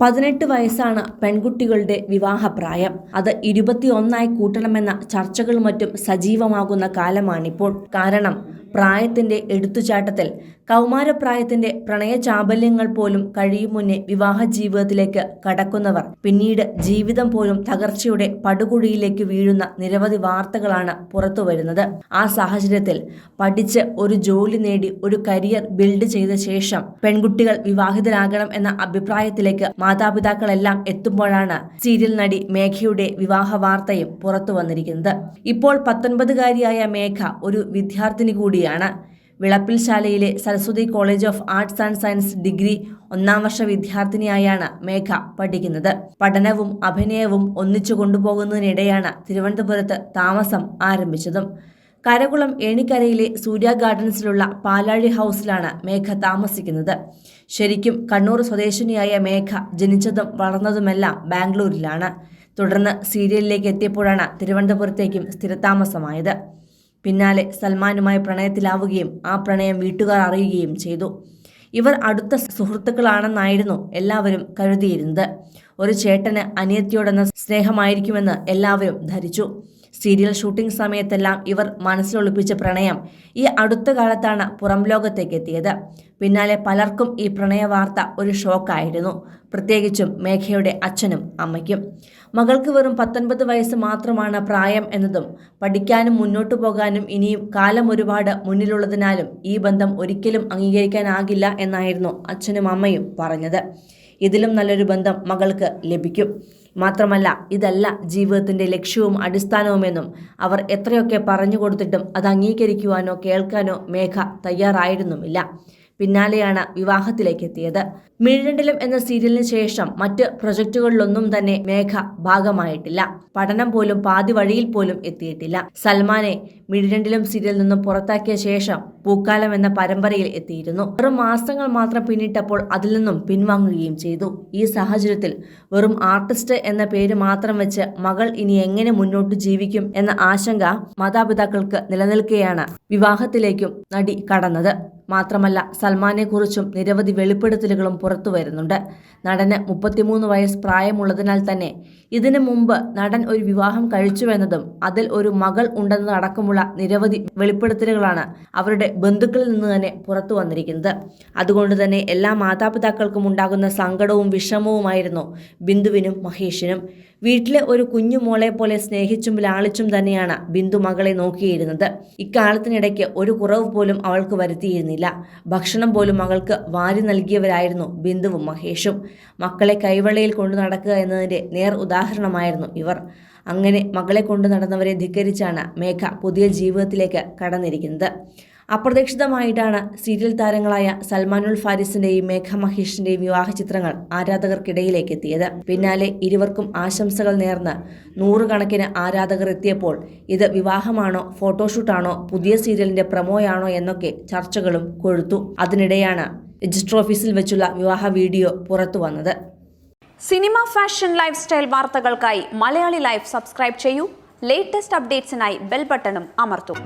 പതിനെട്ട് വയസ്സാണ് പെൺകുട്ടികളുടെ വിവാഹപ്രായം. അത് ഇരുപത്തിയൊന്നായി കൂട്ടണമെന്ന ചർച്ചകളും മറ്റും സജീവമാകുന്ന കാലമാണിപ്പോൾ. കാരണം പ്രായത്തിന്റെ എടുത്തുചാട്ടത്തിൽ കൗമാരപ്രായത്തിന്റെ പ്രണയ ചാബല്യങ്ങൾ പോലും കഴിയും മുന്നേ വിവാഹ ജീവിതത്തിലേക്ക് കടക്കുന്നവർ. പിന്നീട് ജീവിതം പോലും തകർച്ചയുടെ പടുകുഴിയിലേക്ക് വീഴുന്ന നിരവധി വാർത്തകളാണ് പുറത്തു വരുന്നത് ആ സാഹചര്യത്തിൽ പഠിച്ച് ഒരു ജോലി നേടി ഒരു കരിയർ ബിൽഡ് ചെയ്ത ശേഷം പെൺകുട്ടികൾ വിവാഹിതരാകണം എന്ന അഭിപ്രായത്തിലേക്ക് മാതാപിതാക്കളെല്ലാം എത്തുമ്പോഴാണ് സീരിയൽ നടി മേഘയുടെ വിവാഹ വാർത്തയും പുറത്തു വന്നിരിക്കുന്നത് ഇപ്പോൾ പത്തൊൻപതുകാരിയായ മേഘ ഒരു വിദ്യാർത്ഥിനി കൂടിയാണ്. വിളപ്പിൽ ശാലയിലെ Saraswati college of arts and science degree ഒന്നാം വർഷ വിദ്യാർത്ഥിനിയായാണ് മേഘ പഠിക്കുന്നത്. പഠനവും അഭിനയവും ഒന്നിച്ചു കൊണ്ടുപോകുന്നതിനിടെയാണ് തിരുവനന്തപുരത്ത് താമസം ആരംഭിച്ചതും. കരകുളം ഏണിക്കരയിലെ സൂര്യ ഗാർഡൻസിലുള്ള പാലാഴി ഹൗസിലാണ് മേഘ താമസിക്കുന്നത്. ശരിക്കും കണ്ണൂർ സ്വദേശിനിയായ മേഘ ജനിച്ചതും വളർന്നതുമെല്ലാം ബാംഗ്ലൂരിലാണ്. തുടർന്ന് സീരിയലിലേക്ക് എത്തിയപ്പോഴാണ് തിരുവനന്തപുരത്തേക്കും സ്ഥിരതാമസമായത്. പിന്നാലെ സൽമാനുമായി പ്രണയത്തിലാവുകയും ആ പ്രണയം വീട്ടുകാർ അറിയുകയും ചെയ്തു. ഇവർ അടുത്ത സുഹൃത്തുക്കളാണെന്നായിരുന്നു എല്ലാവരും കരുതിയിരുന്നത്. ഒരു ചേട്ടന് അനിയത്തിയോടെന്ന സ്നേഹമായിരിക്കുമെന്ന് എല്ലാവരും ധരിച്ചു. സീരിയൽ ഷൂട്ടിംഗ് സമയത്തെല്ലാം ഇവർ മനസ്സിലൊളിപ്പിച്ച പ്രണയം ഈ അടുത്ത കാലത്താണ് പുറം ലോകത്തേക്ക് എത്തിയത് പിന്നാലെ പലർക്കും ഈ പ്രണയ വാർത്ത ഒരു ഷോക്കായിരുന്നു. പ്രത്യേകിച്ചും മേഘയുടെ അച്ഛനും അമ്മയ്ക്കും. മകൾക്ക് വെറും പത്തൊൻപത് വയസ്സ് മാത്രമാണ് പ്രായം എന്നതും പഠിക്കാനും മുന്നോട്ടു പോകാനും ഇനിയും കാലം ഒരുപാട് മുന്നിലുള്ളതിനാലും ഈ ബന്ധം ഒരിക്കലും അംഗീകരിക്കാനാകില്ല എന്നായിരുന്നു അച്ഛനും അമ്മയും പറഞ്ഞത്. ഇതിലും നല്ലൊരു ബന്ധം മകൾക്ക് ലഭിക്കും. മാത്രമല്ല ഇതല്ല ജീവിതത്തിന്റെ ലക്ഷ്യവും അടിസ്ഥാനവുമെന്നും അവർ എത്രയൊക്കെ പറഞ്ഞു കൊടുത്തിട്ടും അത് അംഗീകരിക്കുവാനോ കേൾക്കാനോ മേഘ തയ്യാറായിരുന്നുമില്ല. പിന്നാലെയാണ് വിവാഹത്തിലേക്ക് എത്തിയത്. മിഴിരണ്ടിലും എന്ന സീരിയലിന് ശേഷം മറ്റ് പ്രൊജക്ടുകളിലൊന്നും തന്നെ മേഘ ഭാഗമായിട്ടില്ല. പഠനം പോലും പാതി വഴിയിൽ പോലും എത്തിയിട്ടില്ല. സൽമാനെ മിഴിരണ്ടിലും സീരിയലിൽ നിന്നും പുറത്താക്കിയ ശേഷം പൂക്കാലം എന്ന പരമ്പരയിൽ എത്തിയിരുന്നു. വെറും മാസങ്ങൾ മാത്രം പിന്നിട്ടപ്പോൾ അതിൽ നിന്നും പിൻവാങ്ങുകയും ചെയ്തു. ഈ സാഹചര്യത്തിൽ വെറും ആർട്ടിസ്റ്റ് എന്ന പേര് മാത്രം വെച്ച് മകൾ ഇനി എങ്ങനെ മുന്നോട്ട് ജീവിക്കും എന്ന ആശങ്ക മാതാപിതാക്കൾക്ക് നിലനിൽക്കെയാണ് വിവാഹത്തിലേക്കും നടി കടന്നത്. മാത്രമല്ല സൽമാനെ കുറിച്ചും നിരവധി വെളിപ്പെടുത്തലുകളും പുറത്തു വരുന്നുണ്ട്. നടന് മുപ്പത്തിമൂന്ന് വയസ്സ് പ്രായമുള്ളതിനാൽ തന്നെ ഇതിനു മുമ്പ് നടൻ ഒരു വിവാഹം കഴിച്ചുവെന്നതും അതിൽ ഒരു മകൾ ഉണ്ടെന്നതടക്കമുള്ള നിരവധി വെളിപ്പെടുത്തലുകളാണ് അവരുടെ ബന്ധുക്കളിൽ നിന്ന് തന്നെ പുറത്തു വന്നിരിക്കുന്നത്. അതുകൊണ്ട് തന്നെ എല്ലാ മാതാപിതാക്കൾക്കും ഉണ്ടാകുന്ന സങ്കടവും വിഷമവുമായിരുന്നു ബിന്ദുവിനും മഹേഷിനും. വീട്ടിലെ ഒരു കുഞ്ഞു മോളെ പോലെ സ്നേഹിച്ചും ലാളിച്ചും തന്നെയാണ് ബിന്ദു മകളെ നോക്കിയിരുന്നത്. ഇക്കാലത്തിനിടയ്ക്ക് ഒരു കുറവ് പോലും അവൾക്ക് വരുത്തിയിരുന്നില്ല. ഭക്ഷണം പോലും മകൾക്ക് വാരി നൽകിയവരായിരുന്നു ബിന്ദുവും മഹേഷും. മക്കളെ കൈവെള്ളയിൽ കൊണ്ടു നടക്കുക എന്നതിന്റെ നേർ ഉദാഹരണമായിരുന്നു ഇവർ. അങ്ങനെ മകളെ കൊണ്ടു നടന്നവരെ ധിക്കരിച്ചാണ് മേഘ പുതിയ ജീവിതത്തിലേക്ക് കടന്നിരിക്കുന്നത്. അപ്രതീക്ഷിതമായിട്ടാണ് സീരിയൽ താരങ്ങളായ സൽമാനുൽ ഫാരിസിന്റെയും മേഘ മഹേഷിന്റെയും വിവാഹ ചിത്രങ്ങൾ ആരാധകർക്കിടയിലേക്ക് എത്തിയത് പിന്നാലെ ഇരുവർക്കും ആശംസകൾ നേർന്ന് നൂറുകണക്കിന് ആരാധകർ എത്തിയപ്പോൾ ഇത് വിവാഹമാണോ ഫോട്ടോഷൂട്ടാണോ പുതിയ സീരിയലിന്റെ പ്രമോയാണോ എന്നൊക്കെ ചർച്ചകളും കൊഴുത്തു. അതിനിടെയാണ് രജിസ്റ്റർ ഓഫീസിൽ വെച്ചുള്ള വിവാഹ വീഡിയോ പുറത്തു വന്നത്. സിനിമ ഫാഷൻ ലൈഫ് സ്റ്റൈൽ വാർത്തകൾക്കായി മലയാളി ലൈഫ് സബ്സ്ക്രൈബ് ചെയ്യൂ. ലേറ്റസ്റ്റ് അപ്ഡേറ്റ്സിനായി ബെൽ ബട്ടണും അമർത്തും.